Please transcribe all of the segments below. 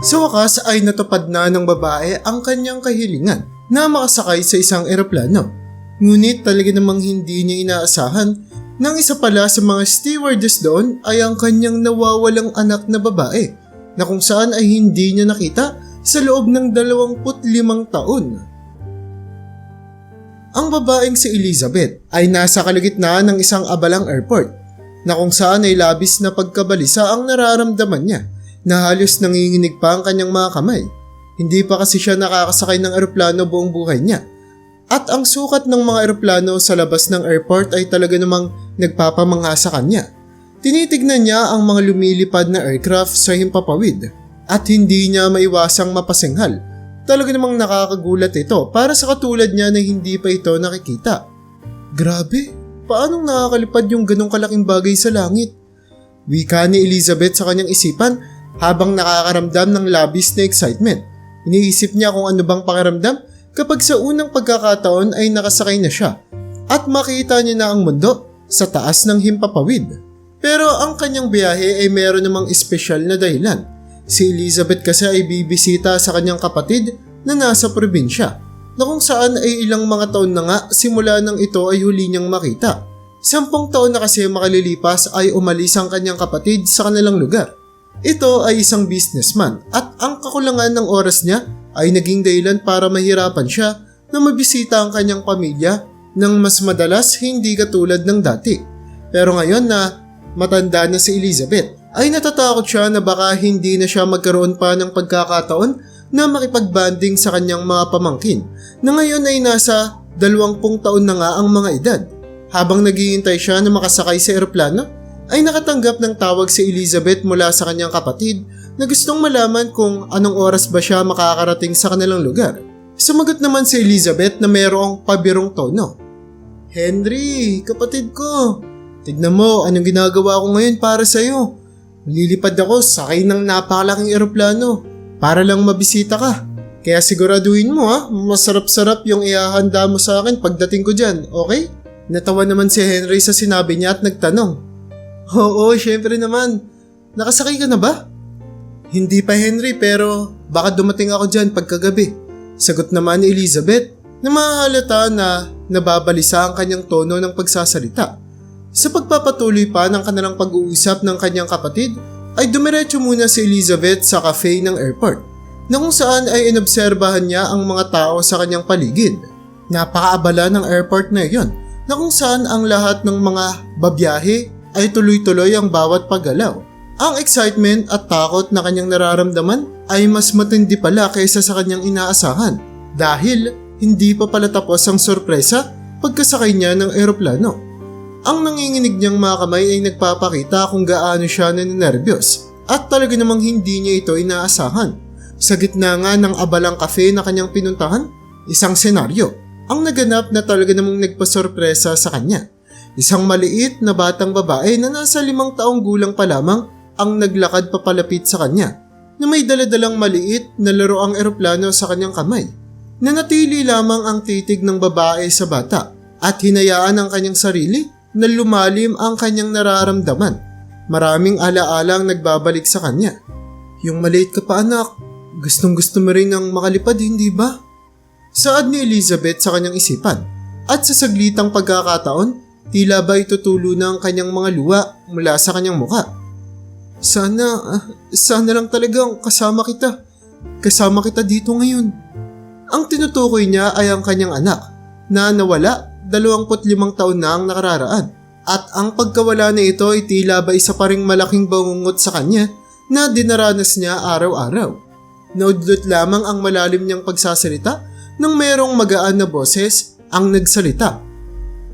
Sa wakas ay natupad na ng babae ang kanyang kahilingan na makasakay sa isang eroplano. Ngunit talaga namang hindi niya inaasahan nang isa pala sa mga stewardess doon ay ang kanyang nawawalang anak na babae na kung saan ay hindi niya nakita sa loob ng 25 taon. Ang babaeng si Elizabeth ay nasa kalagitnaan ng isang abalang airport na kung saan ay labis na pagkabalisa ang nararamdaman niya na halos nanginginig pa ang kanyang mga kamay. Hindi pa kasi siya nakakasakay ng eroplano buong buhay niya. At ang sukat ng mga eroplano sa labas ng airport ay talaga namang nagpapamangha sa kanya. Tinitignan niya ang mga lumilipad na aircraft sa himpapawid at hindi niya maiwasang mapasinghal. Talaga namang nakakagulat ito para sa katulad niya na hindi pa ito nakikita. Grabe, paanong nakakalipad yung ganong kalaking bagay sa langit? Wika ni Elizabeth sa kanyang isipan habang nakakaramdam ng labis na excitement. Iniisip niya kung ano bang pakiramdam kapag sa unang pagkakataon ay nakasakay na siya at makita niya na ang mundo sa taas ng himpapawid. Pero ang kanyang biyahe ay meron namang espesyal na dahilan. Si Elizabeth kasi ay bibisita sa kanyang kapatid na nasa probinsya na kung saan ay ilang mga taon na nga simula nang ito ay huli niyang makita. Sampung taon na kasi makalilipas ay umalis ang kanyang kapatid sa kanilang lugar. Ito ay isang businessman at ang kakulangan ng oras niya ay naging dahilan para mahirapan siya na mabisita ang kanyang pamilya nang mas madalas hindi katulad ng dati. Pero ngayon na matanda na si Elizabeth, ay natatakot siya na baka hindi na siya magkaroon pa ng pagkakataon na makipagbanding sa kanyang mga pamangkin na ngayon ay nasa dalawampung taon na nga ang mga edad. Habang naghihintay siya na makasakay sa eroplano, ay nakatanggap ng tawag si Elizabeth mula sa kanyang kapatid na gustong malaman kung anong oras ba siya makakarating sa kanilang lugar. Sumagot naman si Elizabeth na mayroong pabirong tono. Henry, kapatid ko, tignan mo anong ginagawa ko ngayon para sa'yo. Lilipad ako sakay ng napakalaking eroplano para lang mabisita ka. Kaya siguraduhin mo ha, masarap-sarap yung ihahanda mo sa akin pagdating ko dyan, okay? Natawa naman si Henry sa sinabi niya at nagtanong. Oo, syempre naman. Nakasakay ka na ba? Hindi pa Henry pero baka dumating ako dyan pagkagabi. Sagot naman ni Elizabeth na mahalata na nababalisa ang kanyang tono ng pagsasalita. Sa pagpapatuloy pa ng kanilang pag-uusap ng kanyang kapatid, ay dumiretso muna si Elizabeth sa cafe ng airport na kung saan ay inobserbahan niya ang mga tao sa kanyang paligid. Napakaabala ng airport na iyon na kung saan ang lahat ng mga babiyahe ay tuloy-tuloy ang bawat paggalaw. Ang excitement at takot na kanyang nararamdaman ay mas matindi pala kaysa sa kanyang inaasahan dahil hindi pa pala tapos ang sorpresa pagkasakay niya ng eroplano. Ang nanginginig niyang mga kamay ay nagpapakita kung gaano siya naninervyos at talaga namang hindi niya ito inaasahan. Sa gitna nga ng abalang cafe na kanyang pinuntahan, isang senaryo ang naganap na talaga namang nagpasorpresa sa kanya. Isang maliit na batang babae na nasa limang taong gulang pa lamang ang naglakad papalapit sa kanya na may daladalang maliit na laroang eroplano sa kanyang kamay. Nanatili lamang ang titig ng babae sa bata at hinayaan ang kanyang sarili na lumalim ang kanyang nararamdaman. Maraming alaala ang nagbabalik sa kanya. Yung maliit ka pa anak, gustong gusto mo rin ng makalipad hindi ba? Saad ni Elizabeth sa kanyang isipan at sa saglitang pagkakataon, tila ba itutulo na ang kanyang mga luwa mula sa kanyang muka. Sana, ah, sana lang talagang kasama kita. Kasama kita dito ngayon. Ang tinutukoy niya ay ang kanyang anak na nawala 25 taon na ang nakararaan. At ang pagkawala na ito ay tila ba isa pa ring malaking bangungot sa kanya na dinaranas niya araw-araw. Naudlot lamang ang malalim niyang pagsasalita nang mayroong magaan na boses ang nagsalita.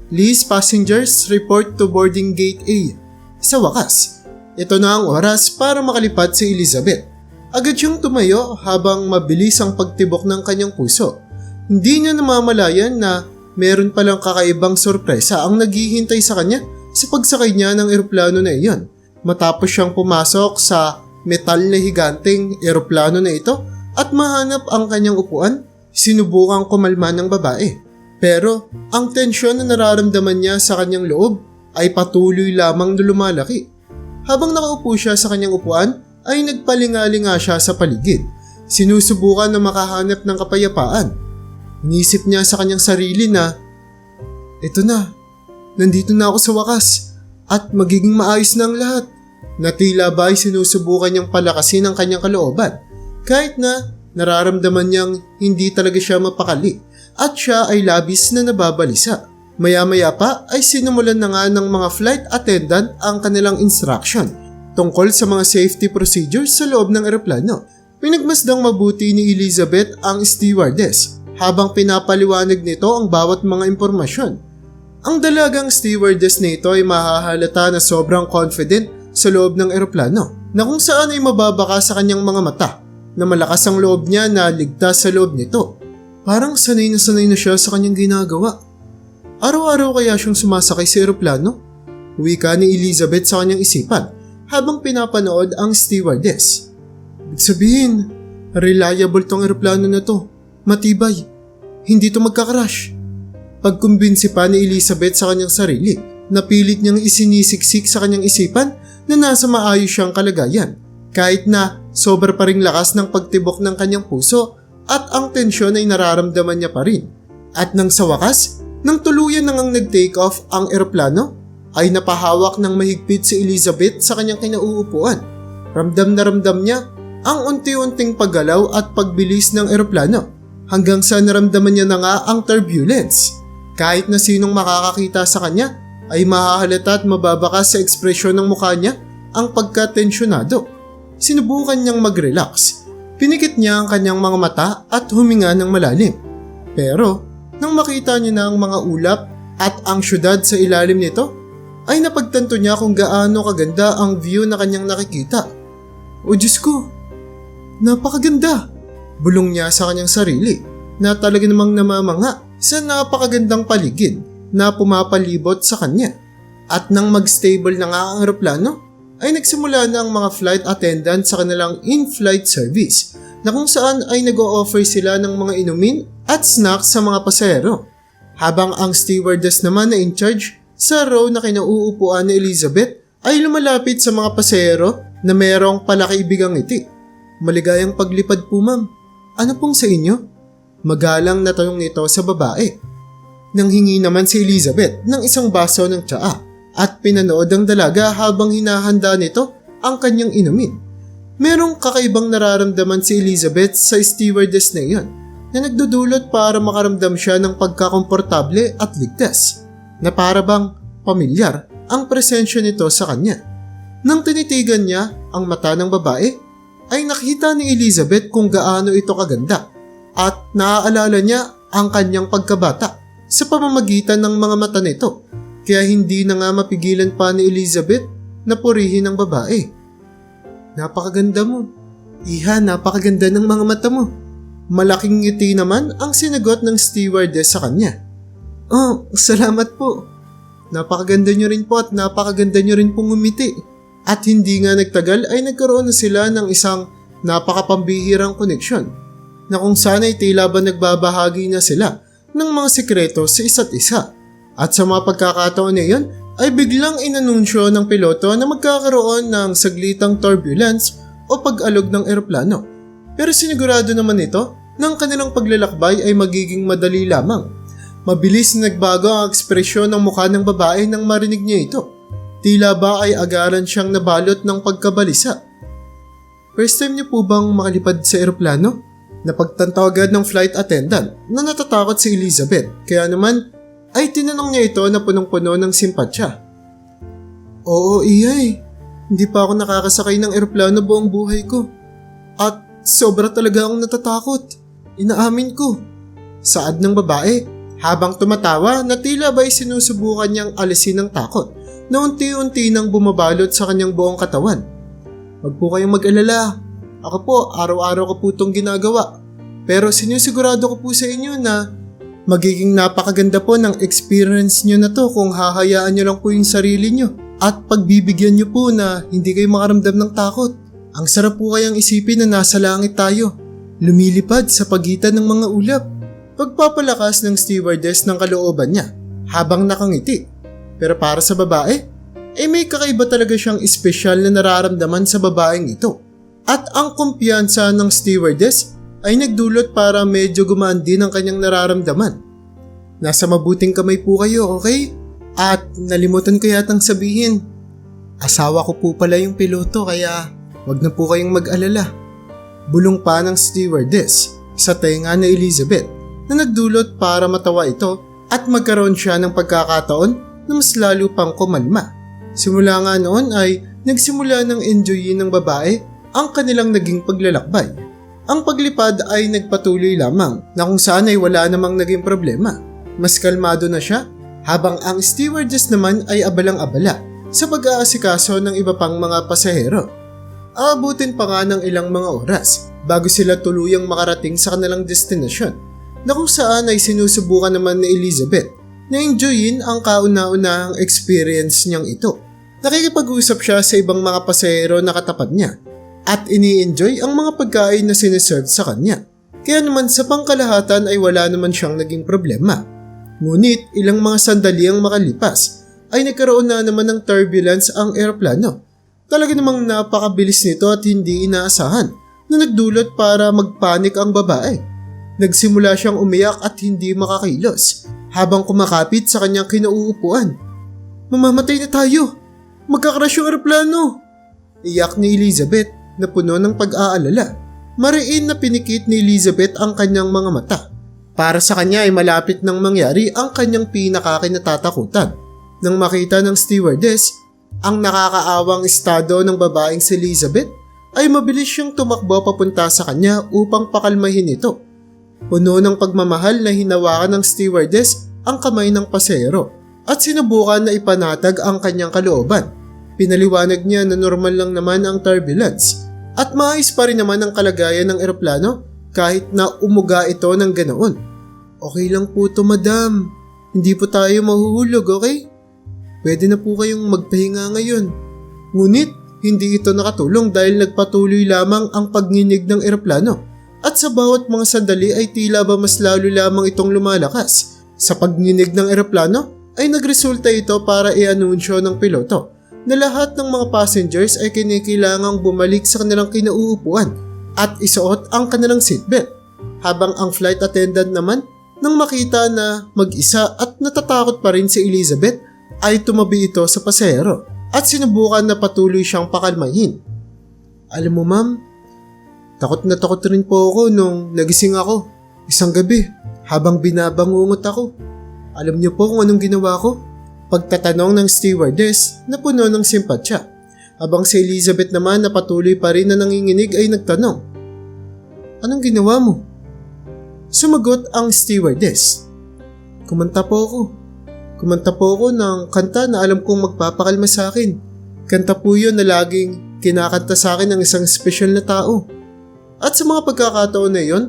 Please passengers report to boarding gate A. Sa wakas, ito na ang oras para makalipad si Elizabeth. Agad siyang tumayo habang mabilis ang pagtibok ng kanyang puso. Hindi niya namamalayan na meron palang kakaibang sorpresa ang naghihintay sa kanya sa pagsakay niya ng eroplano na iyon. Matapos siyang pumasok sa metal na higanteng eroplano na ito at mahanap ang kanyang upuan, sinubukang kumalma ng babae. Pero ang tensyon na nararamdaman niya sa kanyang loob ay patuloy lamang na lumalaki. Habang nakaupo siya sa kanyang upuan, ay nagpalingalinga siya sa paligid. Sinusubukan na makahanap ng kapayapaan. Inisip niya sa kanyang sarili na, Ito na, nandito na ako sa wakas at magiging maayos na ang lahat. Na tila ba ay sinusubukan niyang palakasin ang kanyang kalooban kahit na nararamdaman niyang hindi talaga siya mapakali at siya ay labis na nababalisa. Maya-maya pa ay sinumulan na nga ng mga flight attendant ang kanilang instruction tungkol sa mga safety procedures sa loob ng eroplano. Pinagmasdang mabuti ni Elizabeth ang stewardess habang pinapaliwanag nito ang bawat mga impormasyon. Ang dalagang stewardess nito ay mahahalata na sobrang confident sa loob ng eroplano na kung saan ay mababaka sa kanyang mga mata na malakas ang loob niya na ligtas sa loob nito. Parang sanay na sanay na siya sa kanyang ginagawa. Araw-araw kaya siyang sumasakay sa eroplano? Wika ni Elizabeth sa kanyang isipan habang pinapanood ang stewardess. Ibig sabihin, reliable tong eroplano na to. Matibay. Hindi to magkakarash. Pagkumbinsi pa ni Elizabeth sa kanyang sarili, napilit niyang isinisiksik sa kanyang isipan na nasa maayos siyang kalagayan. Kahit na sobra pa ring lakas ng pagtibok ng kanyang puso at ang tensyon ay nararamdaman niya pa rin. At nang sa wakas, nang tuluyan nang ang nag-take off ang eroplano, ay napahawak ng mahigpit si Elizabeth sa kanyang kinauupuan. Ramdam na ramdam niya ang unti-unting paggalaw at pagbilis ng eroplano hanggang sa naramdaman niya na nga ang turbulence. Kahit na sinong makakakita sa kanya ay mahahalata at mababakas sa ekspresyon ng mukha niya ang pagkatensyonado. Sinubukan niyang mag-relax. Pinikit niya ang kanyang mga mata at huminga ng malalim. Pero nang makita niya na ang mga ulap at ang syudad sa ilalim nito, ay napagtanto niya kung gaano kaganda ang view na kanyang nakikita. O Diyos ko, napakaganda! Bulong niya sa kanyang sarili na talaga namang namamanga sa napakagandang paligid na pumapalibot sa kanya. At nang mag-stable na nga ang aeroplano, ay nagsimula na ang mga flight attendant sa kanilang in-flight service na kung saan ay nag-o-offer sila ng mga inumin at snacks sa mga pasahero. Habang ang stewardess naman na in charge sa row na kinauupuan ni Elizabeth ay lumalapit sa mga pasahero na mayroong palakaibigang ngiti. Maligayang paglipad po ma'am. Ano pong sa inyo? Magalang na tanong nito sa babae. Nang hingi naman si Elizabeth ng isang baso ng tsaa at pinanood ang dalaga habang hinahanda nito ang kanyang inumin. Merong kakaibang nararamdaman si Elizabeth sa stewardess na iyon na nagdudulot para makaramdam siya ng pagkakomportable at ligtas na para bang pamilyar ang presensya nito sa kanya. Nang tinitigan niya ang mata ng babae, ay nakita ni Elizabeth kung gaano ito kaganda at naaalala niya ang kanyang pagkabata sa pamamagitan ng mga mata nito kaya hindi na nga mapigilan pa ni Elizabeth na purihin ang babae. Napakaganda mo. Iha, napakaganda ng mga mata mo. Malaking ngiti naman ang sinagot ng stewardess sa kanya. Oh, salamat po. Napakaganda nyo rin po at napakaganda nyo rin pong umiti. At hindi nga nagtagal ay nagkaroon na sila ng isang napakapambihirang koneksyon na kung sana ay tila ba nagbabahagi na sila ng mga sikreto sa isa't isa. At sa mga pagkakataon na iyon ay biglang inanunsyo ng piloto na magkakaroon ng saglitang turbulence o pag-alog ng eroplano. Pero sinigurado naman ito ng kanilang paglalakbay ay magiging madali lamang. Mabilis na nagbago ang ekspresyon ng mukha ng babae nang marinig niya ito. Tila ba ay agaran siyang nabalot ng pagkabalisa. First time niyo po bang makalipad sa eroplano? Napagtanto agad ng flight attendant na natatakot si Elizabeth kaya naman ay tinanong niya ito na punong-puno ng simpatsya. Oo, iyay. Hindi pa ako nakakasakay ng eroplano buong buhay ko. At sobra talaga akong natatakot. Inaamin ko. Saad ng babae habang tumatawa na tila ba'y sinusubukan niyang alisin ng takot na unti-unti nang bumabalot sa kanyang buong katawan. Huwag po kayong mag-alala. Ako po, araw-araw ko po itong ginagawa. Pero sinisigurado ko po sa inyo na magiging napakaganda po ng experience nyo na to kung hahayaan nyo lang po yung sarili nyo at pagbibigyan nyo po na hindi kayo makaramdam ng takot. Ang sarap po kayang isipin na nasa langit tayo, lumilipad sa pagitan ng mga ulap. Pagpapalakas ng stewardess ng kalooban niya habang nakangiti. Pero para sa babae, eh may kakaiba talaga siyang espesyal na nararamdaman sa babaeng ito. At ang kumpiyansa ng stewardess ay nagdulot para medyo gumaan din ang kanyang nararamdaman. Nasa mabuting kamay po kayo, okay? At nalimutan ko yatang sabihin, asawa ko po pala yung piloto kaya wag na po kayong mag-alala. Bulong pa ng stewardess sa tenga ni Elizabeth na nagdulot para matawa ito at magkaroon siya ng pagkakataon na mas lalo pang kumalma. Simula nga noon ay nagsimula ng enjoyin ng babae ang kanilang naging paglalakbay. Ang paglipad ay nagpatuloy lamang na kung saan ay wala namang naging problema. Mas kalmado na siya habang ang stewardess naman ay abalang-abala sa pag-aasikaso ng iba pang mga pasahero. Aabutin pa nga ng ilang mga oras bago sila tuluyang makarating sa kanilang destinasyon na kung saan ay sinusubukan naman ni Elizabeth na enjoyin ang kauna-unahang experience niyang ito. Nakikipag-usap siya sa ibang mga pasahero na katapat niya at ini-enjoy ang mga pagkain na siniserve sa kanya. Kaya naman sa pangkalahatan ay wala naman siyang naging problema. Ngunit ilang mga sandali ang makalipas ay nagkaroon na naman ng turbulence ang eroplano. Talaga namang napakabilis nito at hindi inaasahan na nagdulot para magpanik ang babae. Nagsimula siyang umiyak at hindi makakilos habang kumakapit sa kanyang kinauupuan. Mamamatay na tayo! Magkakarash yung eroplano! Iyak ni Elizabeth na puno ng pag-aalala. Mariin na pinikit ni Elizabeth ang kanyang mga mata. Para sa kanya ay malapit nang mangyari ang kanyang pinakakinatatakutan. Nang makita ng stewardess ang nakakaawang estado ng babaeng si Elizabeth, ay mabilis siyang tumakbo papunta sa kanya upang pakalmahin ito. Puno ng pagmamahal na hinawakan ng stewardess ang kamay ng pasero at sinubukan na ipanatag ang kanyang kalooban. Pinaliwanag niya na normal lang naman ang turbulence at maayos pa rin naman ang kalagayan ng eroplano kahit na umuga ito ng ganoon. Okay lang po to madam. Hindi po tayo mahuhulog, okay? Pwede na po kayong magpahinga ngayon. Ngunit, hindi ito nakatulong dahil nagpatuloy lamang ang pagninig ng eroplano at sa bawat mga sandali ay tila ba mas lalo lamang itong lumalakas. Sa pagninig ng eroplano ay nagresulta ito para i-anunsyo ng piloto na lahat ng mga passengers ay kinikilangang bumalik sa kanilang kinauupuan at isuot ang kanilang seatbelt. Habang ang flight attendant naman nang makita na mag-isa at natatakot pa rin si Elizabeth ay tumabi ito sa pasahero at sinubukan na patuloy siyang pakalmahin. Alam mo ma'am, takot na takot rin po ako nung nagising ako isang gabi habang binabangungot ako. Alam niyo po kung anong ginawa ko? Pagtatanong ng stewardess na puno ng simpatsya. Habang si Elizabeth naman na patuloy pa rin na nanginginig ay nagtanong. Anong ginawa mo? Sumagot ang stewardess. Kumanta po ako. Kumanta po ako ng kanta na alam kong magpapakalma sa akin. Kanta po yun na laging kinakanta sa akin ng isang special na tao. At sa mga pagkakataon na yon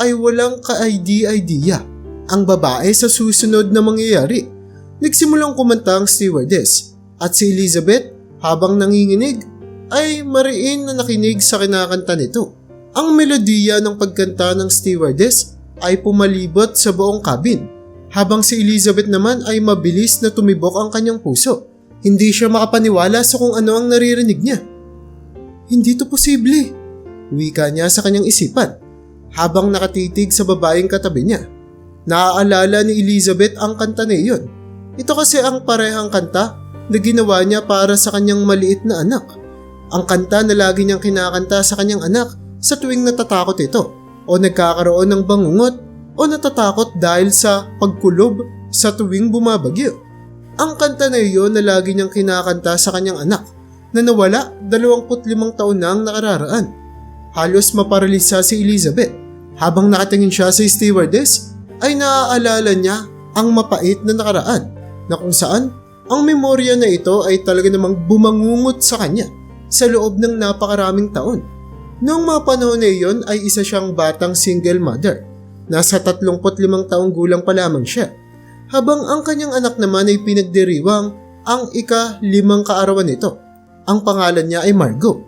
ay walang ka-idea-idea ang babae sa susunod na mangyayari. Nagsimulang kumanta ang stewardess at si Elizabeth habang nanginginig ay mariin na nakinig sa kinakanta nito. Ang melodiya ng pagkanta ng stewardess ay pumalibot sa buong cabin habang si Elizabeth naman ay mabilis na tumibok ang kanyang puso. Hindi siya makapaniwala sa kung ano ang naririnig niya. Hindi to posible, wika niya sa kanyang isipan habang nakatitig sa babaeng katabi niya. Naaalala ni Elizabeth ang kanta na iyon. Ito kasi ang parehang kanta na ginawa niya para sa kanyang maliit na anak. Ang kanta na lagi niyang kinakanta sa kanyang anak sa tuwing natatakot ito o nagkakaroon ng bangungot o natatakot dahil sa pagkulob sa tuwing bumabagyo. Ang kanta na iyon na lagi niyang kinakanta sa kanyang anak na nawala 25 taon na ang nakararaan. Halos maparalisa si Elizabeth. Habang nakatingin siya sa stewardess, ay naaalala niya ang mapait na nakaraan na kung saan ang memorya na ito ay talaga namang bumangungot sa kanya sa loob ng napakaraming taon. Noong mga panahon na iyon ay isa siyang batang single mother. Nasa 35 taong gulang pa lamang siya. Habang ang kanyang anak naman ay pinagdiriwang ang ika-limang kaarawan nito. Ang pangalan niya ay Margot.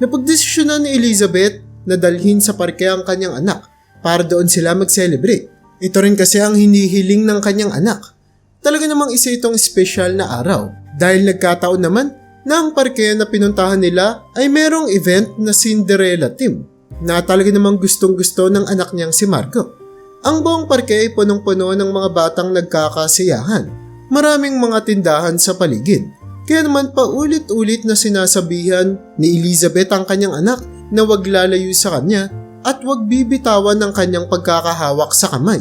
Napagdesisyonan ni Elizabeth na dalhin sa parke ang kanyang anak para doon sila mag-celebrate. Ito rin kasi ang hinihiling ng kanyang anak. Talaga namang isa itong special na araw dahil nagkataon naman na ang parke na pinuntahan nila ay merong event na Cinderella team na talaga namang gustong gusto ng anak niyang si Marco. Ang buong parke ay punong-puno ng mga batang nagkakasiyahan. Maraming mga tindahan sa paligid. Kaya naman paulit-ulit na sinasabihan ni Elizabeth ang kanyang anak na wag lalayo sa kanya at wag bibitawan ng kanyang pagkakahawak sa kamay.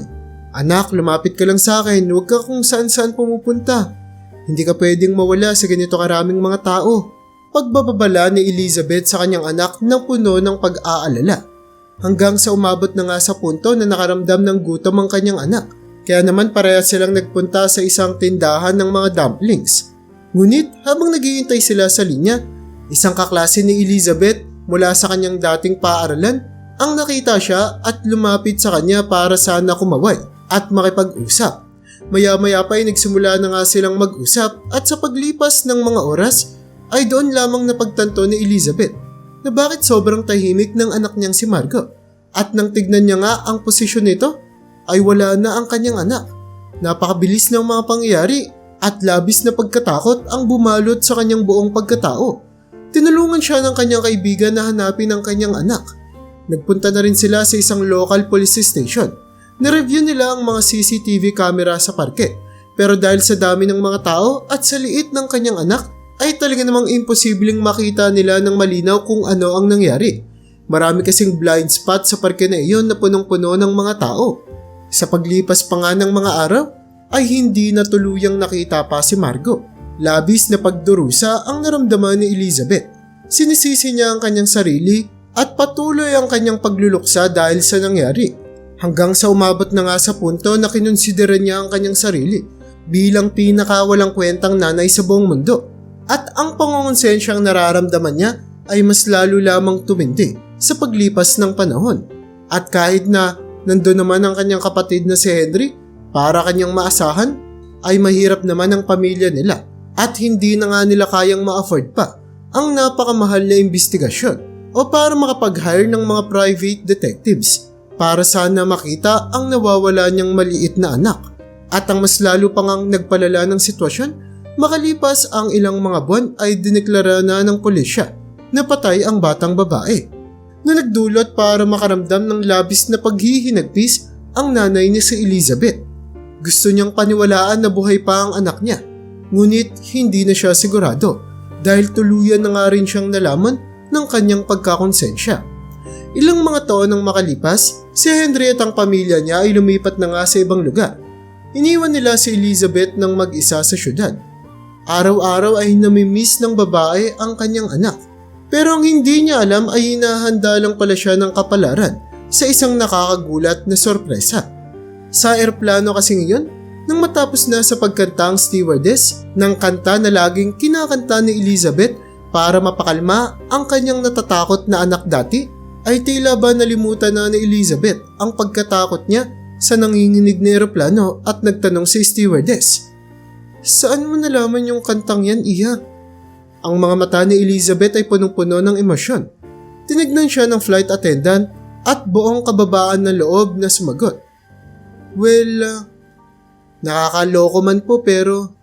Anak, lumapit ka lang sa akin, huwag ka kung saan-saan pumupunta. Hindi ka pwedeng mawala sa ganito karaming mga tao. Pagbababala ni Elizabeth sa kanyang anak na puno ng pag-aalala. Hanggang sa umabot na nga sa punto na nakaramdam ng gutom ang kanyang anak. Kaya naman parehas silang nagpunta sa isang tindahan ng mga dumplings. Ngunit habang naghihintay sila sa linya, isang kaklase ni Elizabeth mula sa kanyang dating paaralan ang nakita siya at lumapit sa kanya para sana kumaway at makipag-usap. Maya-maya pa ay nagsimula na nga silang mag-usap at sa paglipas ng mga oras ay doon lamang napagtanto ni Elizabeth na bakit sobrang tahimik ng anak niyang si Margo. At nang tignan niya nga ang posisyon nito, ay wala na ang kanyang anak. Napakabilis ng mga pangyayari at labis na pagkatakot ang bumalot sa kanyang buong pagkatao. Tinulungan siya ng kanyang kaibigan na hanapin ang kanyang anak. Nagpunta na rin sila sa isang local police station. Nireview nila ang mga CCTV camera sa parke. Pero dahil sa dami ng mga tao at sa liit ng kanyang anak, ay talaga namang imposibleng makita nila ng malinaw kung ano ang nangyari. Marami kasing blind spot sa parke na iyon na punong-puno ng mga tao. Sa paglipas pa nga ng mga araw, ay hindi na tuluyang nakita pa si Margo. Labis na pagdurusa ang naramdaman ni Elizabeth. Sinisisi niya ang kanyang sarili at patuloy ang kanyang pagluluksa dahil sa nangyari. Hanggang sa umabot na nga sa punto na kinonsidera niya ang kanyang sarili bilang pinakawalang kwentang nanay sa buong mundo. At ang pangungonsensyang nararamdaman niya ay mas lalo lamang tumindi sa paglipas ng panahon. At kahit na nandun naman ang kanyang kapatid na si Henry para kanyang maasahan, ay mahirap naman ang pamilya nila at hindi na nga nila kayang ma-afford pa ang napakamahal na investigasyon o para makapag-hire ng mga private detectives para sana makita ang nawawala niyang maliit na anak. At ang mas lalo pang ang nagpalala ng sitwasyon, makalipas ang ilang mga buwan ay dineklara na ng pulisya na patay ang batang babae na nagdulot para makaramdam ng labis na paghihinagpis ang nanay ni si Elizabeth. Gusto niyang paniwalaan na buhay pa ang anak niya, ngunit hindi na siya sigurado dahil tuluyan na nga rin siyang nalaman ng kanyang pagkakonsensya. Ilang mga taon nang makalipas, si Henry at ang pamilya niya ay lumipat na nga sa ibang lugar. Iniwan nila si Elizabeth ng mag-isa sa syudad. Araw-araw ay namimiss ng babae ang kanyang anak. Pero ang hindi niya alam ay hinahanda lang pala siya ng kapalaran sa isang nakakagulat na sorpresa. Sa eroplano kasi ngayon, nang matapos na sa pagkanta ang stewardess ng kanta na laging kinakanta ni Elizabeth para mapakalma ang kanyang natatakot na anak dati, ay tila ba nalimutan na ni Elizabeth ang pagkatakot niya sa nanginginig na eroplano at nagtanong si stewardess. Saan mo nalaman yung kantang yan, Iya? Ang mga mata ni Elizabeth ay punong-puno ng emosyon. Tinignan siya ng flight attendant at buong kababaan ng loob na sumagot. Well, uh, nakakaloko man po pero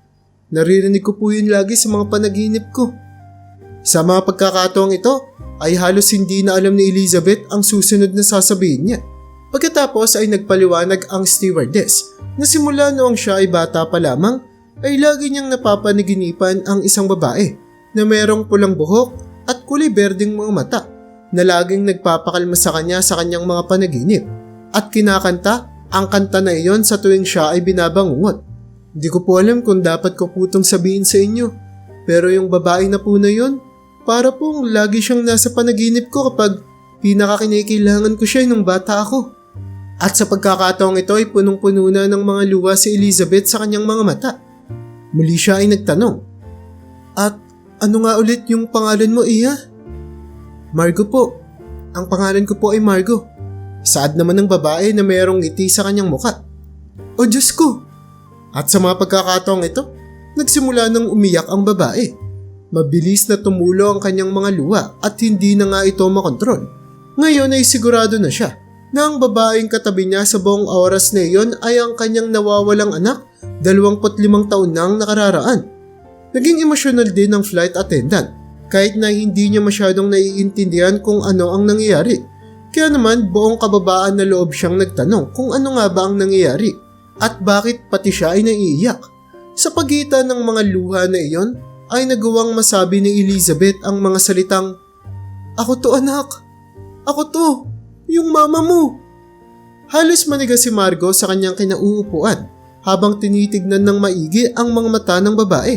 naririnig ko po yun lagi sa mga panaginip ko. Sa mga pagkakataong ito ay halos hindi na alam ni Elizabeth ang susunod na sasabihin niya. Pagkatapos ay nagpaliwanag ang stewardess na simula noong siya ay bata pa lamang ay lagi niyang napapaniginipan ang isang babae na merong pulang buhok at kulay berdeng mga mata na laging nagpapakalma sa kanya sa kanyang mga panaginip at kinakanta ang kanta na iyon sa tuwing siya ay binabangungot. Hindi ko po alam kung dapat ko putong sabihin sa inyo pero yung babae na po na yun para pong lagi siyang nasa panaginip ko kapag pinakakinikailangan ko siya nung bata ako. At sa pagkakataong ito ay punong-puno na ng mga luwa si Elizabeth sa kanyang mga mata. Muli siya ay nagtanong. At ano nga ulit yung pangalan mo, Iya? Margo po. Ang pangalan ko po ay Margo. Saad naman ng babae na mayroong ngiti sa kanyang muka. O Diyos ko! At sa mga pagkakataong ito, nagsimula nang umiyak ang babae. Mabilis na tumulo ang kanyang mga luha at hindi na nga ito makontrol. Ngayon ay sigurado na siya na ang babaeng katabi niya sa buong oras na iyon ay ang kanyang nawawalang anak, 25 taon nang nakararaan. Naging emosyonal din ang flight attendant kahit na hindi niya masyadong naiintindihan kung ano ang nangyayari. Kaya naman buong kababaan na loob siyang nagtanong kung ano nga ba ang nangyayari at bakit pati siya ay naiiyak. Sa pagitan ng mga luha na iyon ay nagawang masabi ni Elizabeth ang mga salitang Ako to anak, ako to, yung mama mo. Halos maniga si Margo sa kanyang kinauupuan habang tinitignan ng maigi ang mga mata ng babae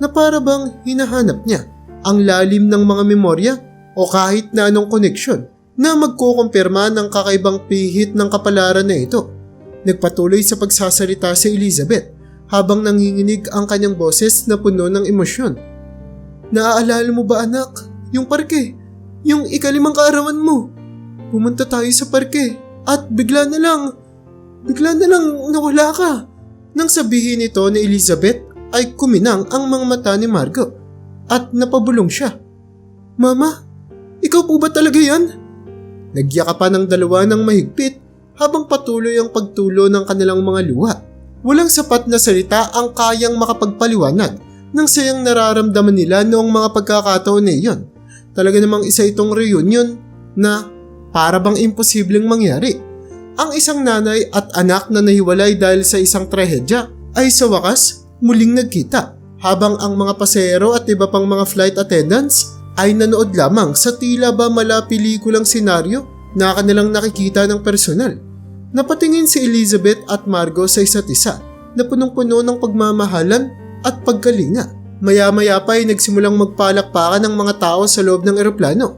na para bang hinahanap niya ang lalim ng mga memorya o kahit na anong koneksyon na magkukumpirma ng kakaibang pihit ng kapalaran na ito. Nagpatuloy sa pagsasalita si Elizabeth habang nanginginig ang kanyang boses na puno ng emosyon. Naaalala mo ba anak, yung parke, yung ikalimang kaarawan mo? Pumunta tayo sa parke at bigla na lang, bigla na lang nawala ka. Nang sabihin ito ni Elizabeth ay kuminang ang mga mata ni Margo at napabulong siya. Mama, ikaw po ba talaga yan? Nagyakapan ng dalawa ng mahigpit habang patuloy ang pagtulo ng kanilang mga luha. Walang sapat na salita ang kayang makapagpaliwanag ng sayang nararamdaman nila noong mga pagkakataon na iyon. Talaga namang isa itong reunion na para bang imposibleng mangyari. Ang isang nanay at anak na nahiwalay dahil sa isang trahedya ay sa wakas muling nagkita habang ang mga pasero at iba pang mga flight attendants ay nanood lamang sa tila ba mala pelikulang senaryo na kanilang nakikita ng personal. Napatingin si Elizabeth at Margo sa isa't isa na punong-puno ng pagmamahalan at pagkalinga. Maya-maya pa ay nagsimulang magpalakpakan ng mga tao sa loob ng eroplano.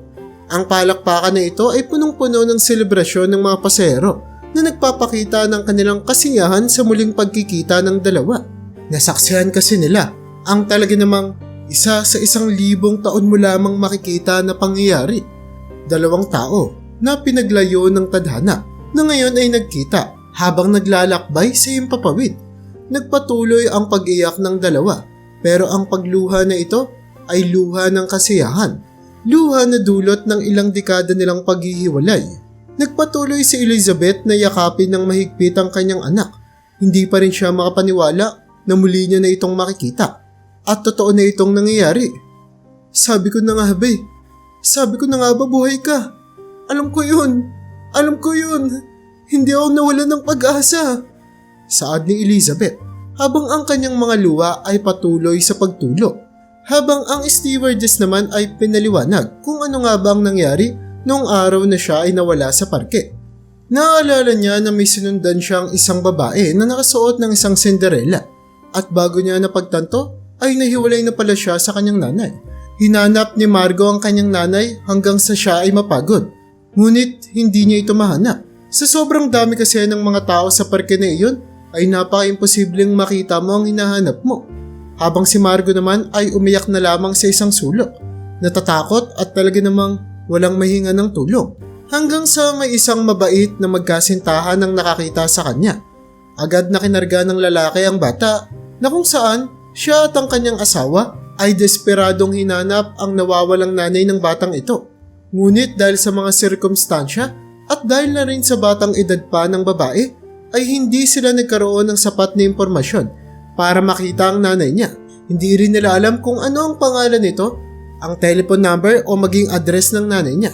Ang palakpakan na ito ay punong-puno ng selebrasyon ng mga pasero na nagpapakita ng kanilang kasiyahan sa muling pagkikita ng dalawa. Nasaksihan kasi nila ang talaga namang isa sa isang libong taon mo lamang makikita na pangyayari. Dalawang tao na pinaglayo ng tadhana na ngayon ay nagkita habang naglalakbay sa impapawid. Nagpatuloy ang pag-iyak ng dalawa pero ang pagluha na ito ay luha ng kasiyahan. Luha na dulot ng ilang dekada nilang paghihiwalay. Nagpatuloy si Elizabeth na yakapin ng mahigpit ang kanyang anak. Hindi pa rin siya makapaniwala na muli niya na itong makikita. At totoo na itong nangyayari. Sabi ko na nga ba Sabi ko na nga ba buhay ka? Alam ko yun. Alam ko yun. Hindi ako nawala ng pag-asa. Saad ni Elizabeth habang ang kanyang mga luwa ay patuloy sa pagtulo. Habang ang stewardess naman ay pinaliwanag kung ano nga ba ang nangyari noong araw na siya ay nawala sa parke. Naaalala niya na may sinundan siyang isang babae na nakasuot ng isang Cinderella at bago niya napagtanto ay nahiwalay na pala siya sa kanyang nanay. Hinanap ni Margo ang kanyang nanay hanggang sa siya ay mapagod. Ngunit hindi niya ito mahanap. Sa sobrang dami kasi ng mga tao sa parke na iyon, ay napaka-imposibleng makita mo ang hinahanap mo. Habang si Margo naman ay umiyak na lamang sa isang sulok. Natatakot at talaga namang walang mahinga ng tulong. Hanggang sa may isang mabait na magkasintahan ang nakakita sa kanya. Agad na kinarga ng lalaki ang bata na kung saan siya at ang kanyang asawa ay desperadong hinanap ang nawawalang nanay ng batang ito. Ngunit dahil sa mga sirkumstansya at dahil na rin sa batang edad pa ng babae, ay hindi sila nagkaroon ng sapat na impormasyon para makita ang nanay niya. Hindi rin nila alam kung ano ang pangalan nito, ang telephone number o maging address ng nanay niya.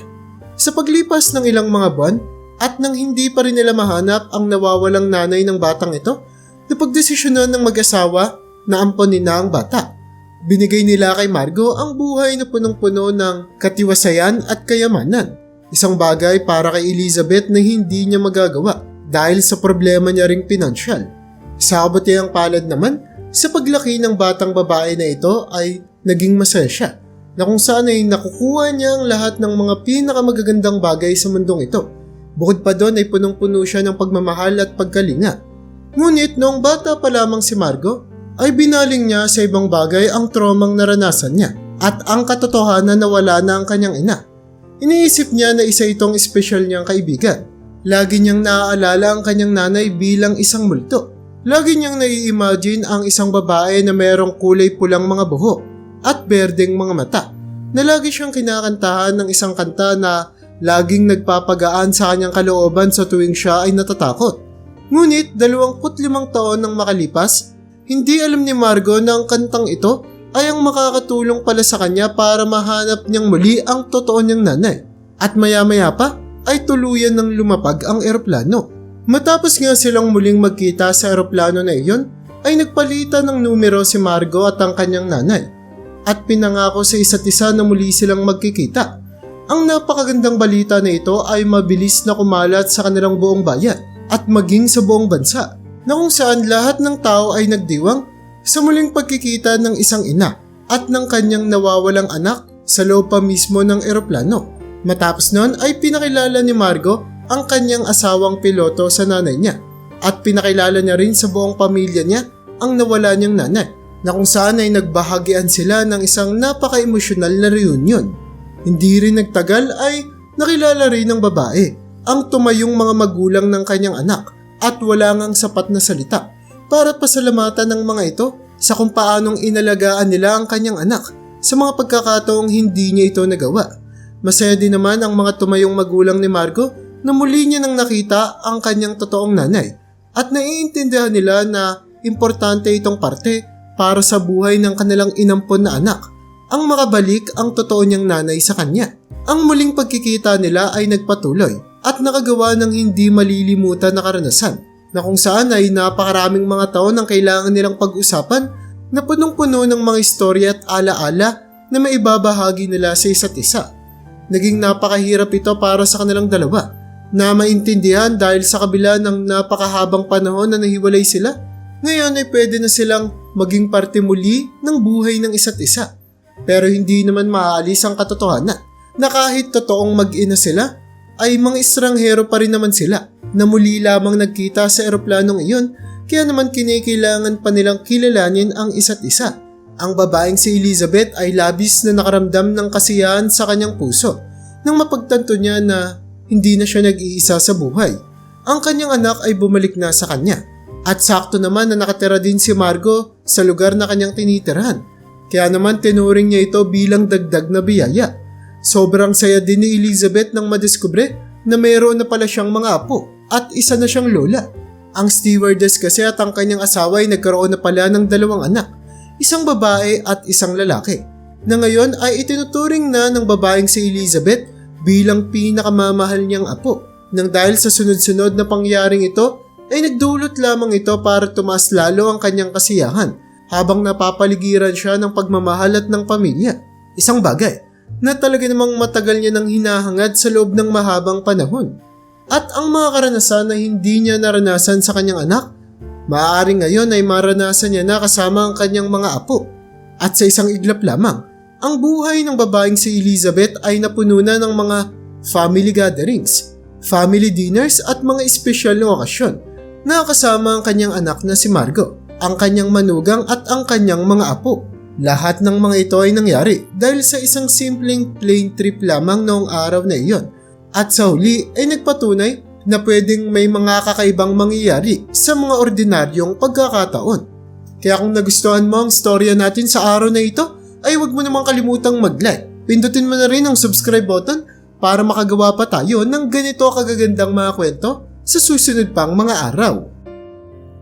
Sa paglipas ng ilang mga buwan at nang hindi pa rin nila mahanap ang nawawalang nanay ng batang ito, napagdesisyonan ng mag-asawa na amponin na ang bata. Binigay nila kay Margo ang buhay na punong-puno ng katiwasayan at kayamanan. Isang bagay para kay Elizabeth na hindi niya magagawa dahil sa problema niya ring pinansyal. Sa kabutihang palad naman, sa paglaki ng batang babae na ito ay naging masaya siya na kung saan ay nakukuha niya ang lahat ng mga pinakamagagandang bagay sa mundong ito. Bukod pa doon ay punong-puno siya ng pagmamahal at pagkalinga. Ngunit noong bata pa lamang si Margo, ay binaling niya sa ibang bagay ang tromang naranasan niya at ang katotohanan na wala na ang kanyang ina. Iniisip niya na isa itong espesyal niyang kaibigan. Lagi niyang naaalala ang kanyang nanay bilang isang multo. Lagi niyang nai-imagine ang isang babae na mayroong kulay pulang mga buhok at berdeng mga mata na lagi siyang kinakantahan ng isang kanta na laging nagpapagaan sa kanyang kalooban sa tuwing siya ay natatakot. Ngunit 25 taon nang makalipas hindi alam ni Margo na ang kantang ito ay ang makakatulong pala sa kanya para mahanap niyang muli ang totoo niyang nanay. At maya-maya pa ay tuluyan ng lumapag ang eroplano. Matapos nga silang muling magkita sa eroplano na iyon, ay nagpalitan ng numero si Margo at ang kanyang nanay. At pinangako sa isa't isa na muli silang magkikita. Ang napakagandang balita na ito ay mabilis na kumalat sa kanilang buong bayan at maging sa buong bansa na kung saan lahat ng tao ay nagdiwang sa muling pagkikita ng isang ina at ng kanyang nawawalang anak sa loob pa mismo ng eroplano. Matapos nun ay pinakilala ni Margo ang kanyang asawang piloto sa nanay niya at pinakilala niya rin sa buong pamilya niya ang nawala niyang nanay na kung saan ay nagbahagian sila ng isang napaka-emosyonal na reunion. Hindi rin nagtagal ay nakilala rin ng babae ang tumayong mga magulang ng kanyang anak at wala ngang sapat na salita para pasalamatan ng mga ito sa kung paanong inalagaan nila ang kanyang anak sa mga pagkakataong hindi niya ito nagawa. Masaya din naman ang mga tumayong magulang ni Margo na muli niya nang nakita ang kanyang totoong nanay at naiintindihan nila na importante itong parte para sa buhay ng kanilang inampon na anak ang makabalik ang totoo niyang nanay sa kanya. Ang muling pagkikita nila ay nagpatuloy at nakagawa ng hindi malilimutan na karanasan na kung saan ay napakaraming mga taon ang kailangan nilang pag-usapan na punong-puno ng mga istorya at alaala na maibabahagi nila sa isa't isa. Naging napakahirap ito para sa kanilang dalawa na maintindihan dahil sa kabila ng napakahabang panahon na nahiwalay sila. Ngayon ay pwede na silang maging parte muli ng buhay ng isa't isa. Pero hindi naman maaalis ang katotohanan na kahit totoong mag-ina sila, ay mga estranghero pa rin naman sila na muli lamang nagkita sa eroplanong iyon kaya naman kinikailangan pa nilang kilalanin ang isa't isa. Ang babaeng si Elizabeth ay labis na nakaramdam ng kasiyahan sa kanyang puso nang mapagtanto niya na hindi na siya nag-iisa sa buhay. Ang kanyang anak ay bumalik na sa kanya. At sakto naman na nakatira din si Margo sa lugar na kanyang tinitirahan. Kaya naman tinuring niya ito bilang dagdag na biyaya. Sobrang saya din ni Elizabeth nang madiskubre na mayroon na pala siyang mga apo at isa na siyang lola. Ang stewardess kasi at ang kanyang asawa ay nagkaroon na pala ng dalawang anak, isang babae at isang lalaki, na ngayon ay itinuturing na ng babaeng si Elizabeth bilang pinakamamahal niyang apo. Nang dahil sa sunod-sunod na pangyaring ito, ay nagdulot lamang ito para tumas lalo ang kanyang kasiyahan habang napapaligiran siya ng pagmamahal at ng pamilya. Isang bagay na talaga namang matagal niya nang hinahangad sa loob ng mahabang panahon. At ang mga karanasan na hindi niya naranasan sa kanyang anak, maaaring ngayon ay maranasan niya na kasama ang kanyang mga apo. At sa isang iglap lamang, ang buhay ng babaeng si Elizabeth ay napuno na ng mga family gatherings, family dinners at mga espesyal na okasyon na kasama ang kanyang anak na si Margo, ang kanyang manugang at ang kanyang mga apo. Lahat ng mga ito ay nangyari dahil sa isang simpleng plane trip lamang noong araw na iyon. At sa huli ay nagpatunay na pwedeng may mga kakaibang mangyayari sa mga ordinaryong pagkakataon. Kaya kung nagustuhan mo ang storya natin sa araw na ito, ay huwag mo namang kalimutang mag-like. Pindutin mo na rin ang subscribe button para makagawa pa tayo ng ganito kagagandang mga kwento sa susunod pang mga araw.